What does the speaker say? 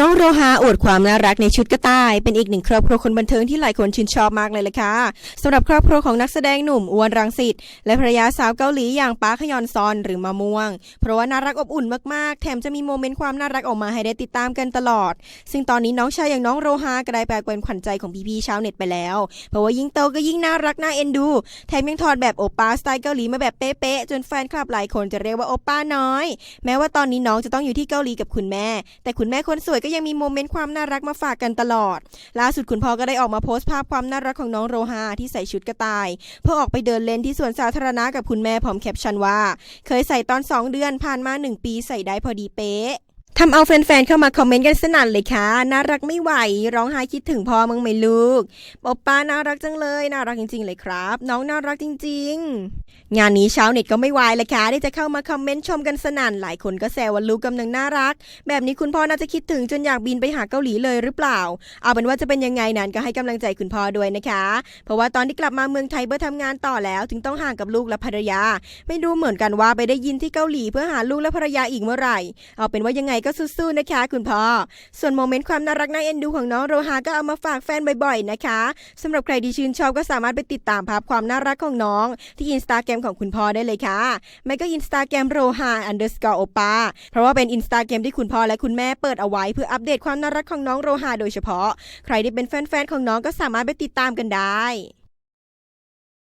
น้องโรฮาอวดความน่ารักในชุดกระต่าย เป็นอีกหนึ่งครอบครัวคนบันเทิงที่หลายคนชื่นชอบมากเลยล่ะค่ะสำหรับครอบครัวของนักแสดงหนุ่มอวนรังสิตและภรรยาสาวเกาหลีอย่างปาร์คฮยอนซอนหรือมะม่วง เพราะว่าน่ารักอบอุ่นมากๆ แถมจะมีโมเมนต์ความน่ารักออกมาให้ได้ติดตามกันตลอด ซึ่งตอนนี้น้องชายอย่างน้องโรฮาก็ได้แปลเป็นขวัญใจของพี่ๆชาวเน็ตไปแล้ว เพราะว่ายิ่งโตก็ยิ่งน่ารักน่าเอ็นดู แถมยังถอดแบบโอป้าสไตล์เกาหลีมาแบบเป๊ะๆจนแฟนคลับหลายคนจะเรียกว่าโอป้าน้อย แม้ว่าตอนนี้น้องจะต้องอยู่ที่เกาหลีกับคุณแม่ แต่คุณแม่คนสวยก็ยังมีโมเมนต์ความน่ารักมาฝากกันตลอด ล่าสุดคุณพ่อก็ได้ออกมาโพสต์ภาพความน่ารักของน้องโรฮาที่ใส่ชุดกระต่าย เพื่อออกไปเดินเล่นที่สวนสาธารณะกับคุณแม่พร้อมแคปชั่นว่า เคยใส่ตอน 2 เดือนผ่านมา 1 ปีใส่ได้พอดีเป๊ะ ทำเอาแฟนๆ เข้ามาคอมเมนต์กันสนั่นเลยค่ะ น่ารักไม่ไหว ร้องไห้คิดถึงพ่อมึงไหมลูกปอป้าน่ารักจังเลย น่ารักจริง ๆ เลยครับ น้องน่ารักจริง ๆ งานนี้ชาวเน็ตก็ไม่วายเลยค่ะที่จะเข้ามาคอมเมนต์ชมกันสนั่น หลายคนก็แซวว่าลูกกำลังน่ารัก แบบนี้คุณพ่อน่าจะคิดถึงจนอยากบินไปหาเกาหลีเลยหรือเปล่า เอาเป็นว่าจะเป็นยังไงนั้นก็ให้กำลังใจคุณพ่อด้วยนะคะ เพราะว่าตอนที่กลับมาเมืองไทยเพื่อทำงานต่อแล้ว ถึงต้องห่างกับลูกและภรรยา ไม่รู้เหมือนกันว่าไปได้ยินที่เกาหลีเพื่อหาลูกและภรรยาอีกเมื่อไหร่ เอาเป็นว่ายังไงก็สู้ๆนะคะ คุณพ่อ ส่วนโมเมนต์ความน่ารักน่าเอ็นดูของน้องโรฮาก็เอามาฝากแฟนบ่อยๆนะคะสำหรับใครที่ชื่นชอบก็สามารถไปติดตามภาพความน่ารักของน้อง ที่อินสตาแกรมของคุณพ่อได้เลยค่ะ ไม่ก็อินสตาแกรมโรฮา underscore โอปาเพราะว่าเป็นอินสตาแกรมที่คุณพ่อและคุณแม่เปิดเอาไว้เพื่ออัปเดตความน่ารักของน้องโรฮาโดยเฉพาะ ใครที่เป็นแฟนๆของน้องก็สามารถไปติดตามกันได้